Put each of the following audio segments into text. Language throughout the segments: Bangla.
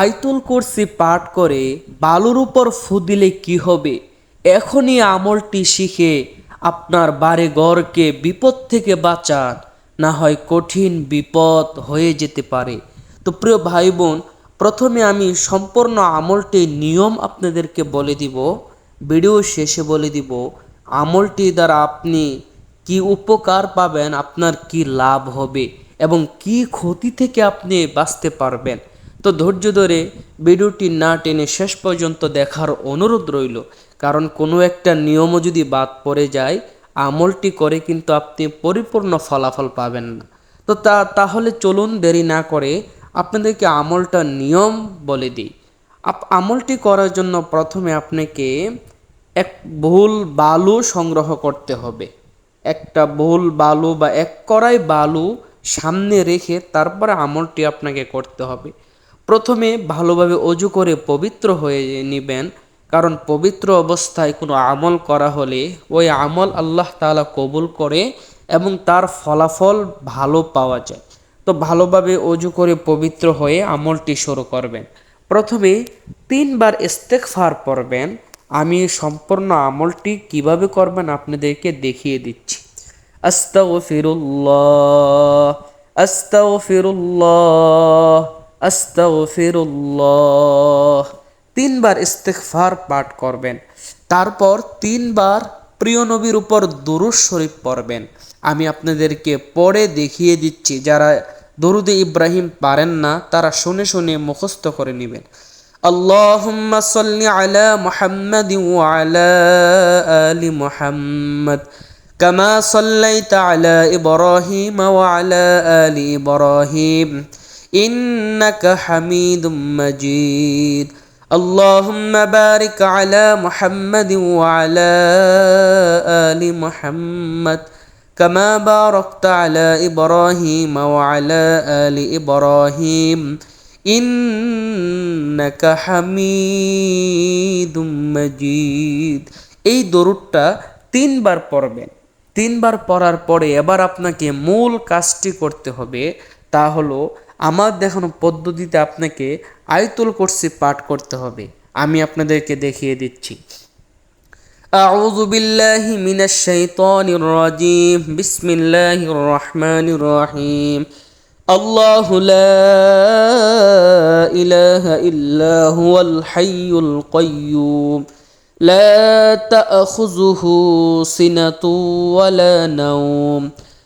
আইতুল কুরসি পাঠ করে বালুর উপর ফু দিলে কি হবে? এখনই আমলটি শিখে আপনার বাড়ি ঘরকে বিপদ থেকে বাঁচান, না হয় কঠিন বিপদ হয়ে যেতে পারে। তো প্রিয় ভাই বোন প্রথমে আমি সম্পূর্ণ আমলটির নিয়ম আপনাদেরকে বলে দিব, ভিডিও শেষে বলে দিব, আমলটি দ্বারা আপনি কি উপকার পাবেন, আপনার কি লাভ হবে এবং কি ক্ষতি থেকে আপনি বাঁচতে পারবেন। তো ধৈর্য ধরে ভিডিওটি না টেনে শেষ পর্যন্ত দেখার অনুরোধ রইল, কারণ কোনো একটা নিয়মও যদি বাদ পড়ে যায়, আমলটি করে কিন্তু আপনি পরিপূর্ণ ফলাফল পাবেন না। তো তা, তাহলে চলুন দেরি না করে আপনাদেরকে আমলটা নিয়ম বলে দিই। আমলটি করার জন্য প্রথমে আপনাকে এক ভুল বালু সংগ্রহ করতে হবে। একটা ভুল বালু বা এক কড়াই বালু সামনে রেখে তারপরে আমলটি আপনাকে করতে হবে। প্রথমে ভালোভাবে অজু করে পবিত্র হয়ে নেবেন, কারণ পবিত্র অবস্থায় কোনো আমল করা হলে ওই আমল আল্লাহ তাআলা কবুল করে এবং তার ফলাফল ভালো পাওয়া যায়। তো ভালোভাবে অজু করে পবিত্র হয়ে আমলটি শুরু করবেন। প্রথমে তিনবার ইস্তেকফার পড়বেন। আমি সম্পূর্ণ আমলটি কীভাবে করবেন আপনাদেরকে দেখিয়ে দিচ্ছি। আস্তা ও ফিরুল্লা আস্তা আস্তাগফিরুল্লাহ আস্তাগফিরুল্লাহ। আস্তাগফিরুল্লাহ তিনবার ইস্তেগফার পাঠ করবেন তারপর তিনবার প্রিয় নবীর উপর দুরুদ শরীফ পড়বেন আমি আপনাদেরকে পড়ে দেখিয়ে দিচ্ছি যারা দরুদে ইব্রাহিম পারেন না তারা শুনে শুনে মুখস্থ করে নেবেন اللهم صل على محمد وعلى آل محمد كما صليت على إبراهيم وعلى آل إبراهيم إنك حميد مجيد اللهم بارك على محمد وعلى آل محمد كما باركت على إبراهيم وعلى آل إبراهيم إنك حميد مجيد এই দরুদটা তিনবার পড়বেন তিনবার পড়ার পরে এবার আপনাকে মূল কাজটি করতে হবে তা হলো আমার দেখানো পদ্ধতিতে আপনাকে আয়তুল কুরসি পাঠ করতে হবে আমি আপনাদেরকে দেখিয়ে দিচ্ছি أعوذ بالله من الشيطان الرجيم بسم الله الرحمن الرحيم الله لا إله إلا هو الحي القيوم لا تأخذه سنة ولا نوم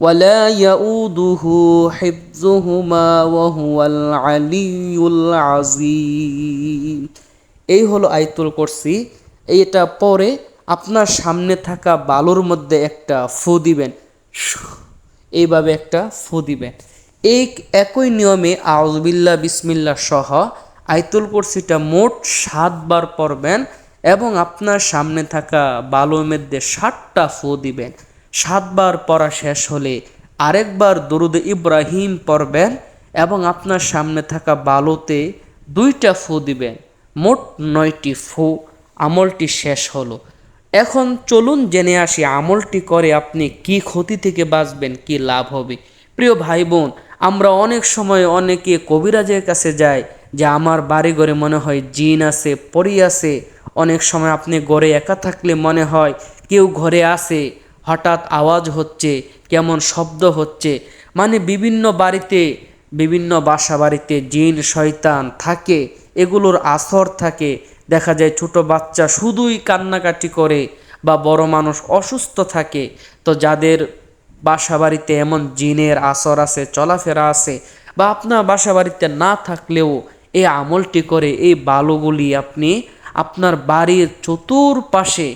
ولا يؤوده حفظهما وهو العلي العظيم এই হলো আইতুল কুরসি এইটা পরে আপনার সামনে থাকা বালুর মধ্যে একটা ফু দিবেন এইভাবে একটা ফু দিবেন এই একই নিয়মে আউজবিল্লা বিসমিল্লা সহ আইতুল কুরসিটা মোট সাতবার পড়বেন এবং আপনার সামনে থাকা বালুর মধ্যে ষাটটা ফু দিবেন সাতবার পড়া শেষ হলে আরেকবার দরুদ ইব্রাহিম পড়বেন এবং আপনার সামনে থাকা বালুতে দুইটা ফু দিবেন। মোট নয়টি ফু। আমলটি শেষ হলো। এখন চলুন জেনে আসি আমলটি করে আপনি কি ক্ষতি থেকে বাঁচবেন, কি লাভ হবে। প্রিয় ভাই বোন আমরা অনেক সময় অনেকে কবিরাজের কাছে যাই যে আমার বাড়ি ঘরে মনে হয় জিন আছে, পরি আছে। অনেক সময় আপনি ঘরে একা থাকলে মনে হয় কেউ ঘরে আসে হঠাৎ আওয়াজ হচ্ছে, কেমন শব্দ হচ্ছে। মানে বিভিন্ন বাড়িতে, বিভিন্ন বাসা বাড়িতে জিন, শয়তান থাকে, এগুলোর আসর থাকে। দেখা যায় ছোট বাচ্চা শুধুই কান্নাকাটি করে বা বড় মানুষ অসুস্থ থাকে। তো যাদের বাসা বাড়িতে এমন জিনের আসর আছে, চলাফেরা আছে বা আপনার বাসা বাড়িতে না থাকলেও এই আমলটি করে, এই বালুগুলি আপনি আপনার বাড়ির চতুর্পাশে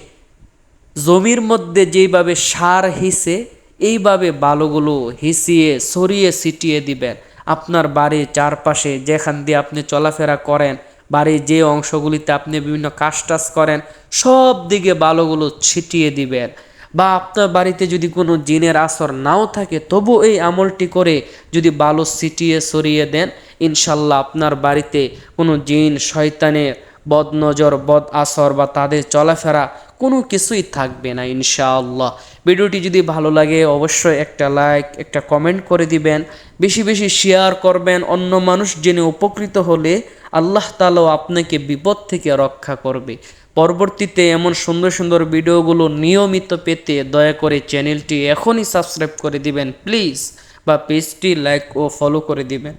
জমির মধ্যে যেইভাবে সার হিসে, এইভাবে বালুগুলো হিসিয়ে, সরিয়ে ছিটিয়ে দিবেন। আপনার বাড়ির চারপাশে যেখান দিয়ে আপনি চলাফেরা করেন, বাড়ির যে অংশগুলিতে আপনি বিভিন্ন কাজ টাজ করেন, সব দিকে বালোগুলো ছিটিয়ে দিবেন। বা আপনার বাড়িতে যদি কোনো জিনের আসর নাও থাকে, তবু এই আমলটি করে যদি বালো ছিটিয়ে, সরিয়ে দেন, ইনশাল্লাহ আপনার বাড়িতে কোনো জিন, শয়তানের বদ নজর বদ আসর বা তাদের চলাফেরা কোনো কিছুই থাকবে না ইনশাআল্লাহ। ভিডিওটি যদি ভালো লাগে অবশ্যই একটা লাইক, একটা কমেন্ট করে দিবেন। বেশি বেশি শেয়ার করবেন। অন্য মানুষ জেনে উপকৃত হলে আল্লাহ তালাও আপনাকে বিপদ থেকে রক্ষা করবে। পরবর্তীতে এমন সুন্দর সুন্দর ভিডিওগুলো নিয়মিত পেতে দয়া করে চ্যানেলটি এখনই সাবস্ক্রাইব করে দিবেন, প্লিজ, বা পেজটি লাইক ও ফলো করে দিবেন।